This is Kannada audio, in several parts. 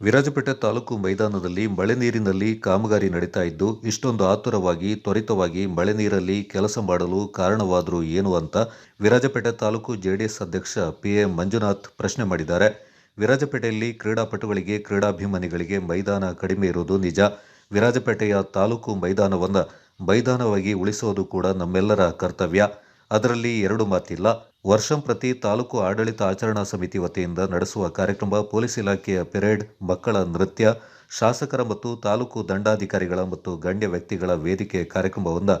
ವಿರಾಜಪೇಟೆ ತಾಲೂಕು ಮೈದಾನದಲ್ಲಿ ಮಳೆ ನೀರಿನಲ್ಲಿ ಕಾಮಗಾರಿ ನಡೀತಾ ಇದ್ದು, ಇಷ್ಟೊಂದು ಆತುರವಾಗಿ, ತ್ವರಿತವಾಗಿ ಮಳೆ ನೀರಲ್ಲಿ ಕೆಲಸ ಮಾಡಲು ಕಾರಣವಾದರೂ ಏನು ಅಂತ ವಿರಾಜಪೇಟೆ ತಾಲೂಕು ಜೆಡಿಎಸ್ ಅಧ್ಯಕ್ಷ ಪಿ ಎ ಮಂಜುನಾಥ್ ಪ್ರಶ್ನೆ ಮಾಡಿದ್ದಾರೆ. ವಿರಾಜಪೇಟೆಯಲ್ಲಿ ಕ್ರೀಡಾಪಟುಗಳಿಗೆ, ಕ್ರೀಡಾಭಿಮಾನಿಗಳಿಗೆ ಮೈದಾನ ಕಡಿಮೆ ಇರುವುದು ನಿಜ. ವಿರಾಜಪೇಟೆಯ ತಾಲೂಕು ಮೈದಾನವನ್ನು ಮೈದಾನವಾಗಿ ಉಳಿಸೋದು ಕೂಡ ನಮ್ಮೆಲ್ಲರ ಕರ್ತವ್ಯ. ಅದರಲ್ಲಿ ಎರಡು ಮಾತಿಲ್ಲ. ವರ್ಷಂ ಪ್ರತಿ ತಾಲೂಕು ಆಡಳಿತ ಆಚರಣಾ ಸಮಿತಿ ವತಿಯಿಂದ ನಡೆಸುವ ಕಾರ್ಯಕ್ರಮ ಪೊಲೀಸ್ ಇಲಾಖೆಯ ಪೆರೇಡ್, ಮಕ್ಕಳ ನೃತ್ಯ, ಶಾಸಕರ ಮತ್ತು ತಾಲೂಕು ದಂಡಾಧಿಕಾರಿಗಳ ಮತ್ತು ಗಣ್ಯ ವ್ಯಕ್ತಿಗಳ ವೇದಿಕೆ ಕಾರ್ಯಕ್ರಮವನ್ನು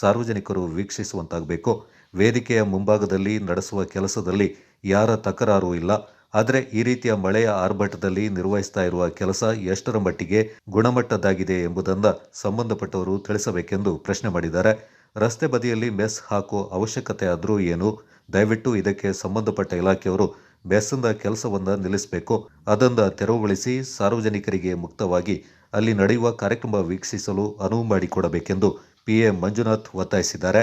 ಸಾರ್ವಜನಿಕರು ವೀಕ್ಷಿಸುವಂತಾಗಬೇಕು. ವೇದಿಕೆಯ ಮುಂಭಾಗದಲ್ಲಿ ನಡೆಸುವ ಕೆಲಸದಲ್ಲಿ ಯಾರ ತಕರಾರು ಇಲ್ಲ. ಆದರೆ ಈ ರೀತಿಯ ಮಳೆಯ ಆರ್ಭಟದಲ್ಲಿ ನಿರ್ವಹಿಸ್ತಾ ಇರುವ ಕೆಲಸ ಎಷ್ಟರ ಮಟ್ಟಿಗೆ ಗುಣಮಟ್ಟದ್ದಾಗಿದೆ ಎಂಬುದನ್ನು ಸಂಬಂಧಪಟ್ಟವರು ತಿಳಿಸಬೇಕೆಂದು ಪ್ರಶ್ನೆ ಮಾಡಿದ್ದಾರೆ. ರಸ್ತೆ ಬದಿಯಲ್ಲಿ ಮೆಸ್ ಹಾಕೋ ಅವಶ್ಯಕತೆ ಆದರೂ ಏನು? ದಯವಿಟ್ಟು ಇದಕ್ಕೆ ಸಂಬಂಧಪಟ್ಟ ಇಲಾಖೆಯವರು ಮೆಸ್ಸಿಂದ ಕೆಲಸವನ್ನು ನಿಲ್ಲಿಸಬೇಕು. ಅದನ್ನು ತೆರವುಗೊಳಿಸಿ ಸಾರ್ವಜನಿಕರಿಗೆ ಮುಕ್ತವಾಗಿ ಅಲ್ಲಿ ನಡೆಯುವ ಕಾರ್ಯಕ್ರಮ ವೀಕ್ಷಿಸಲು ಅನುವು ಮಾಡಿಕೊಡಬೇಕೆಂದು ಪಿಎ ಮಂಜುನಾಥ್ ಒತ್ತಾಯಿಸಿದ್ದಾರೆ.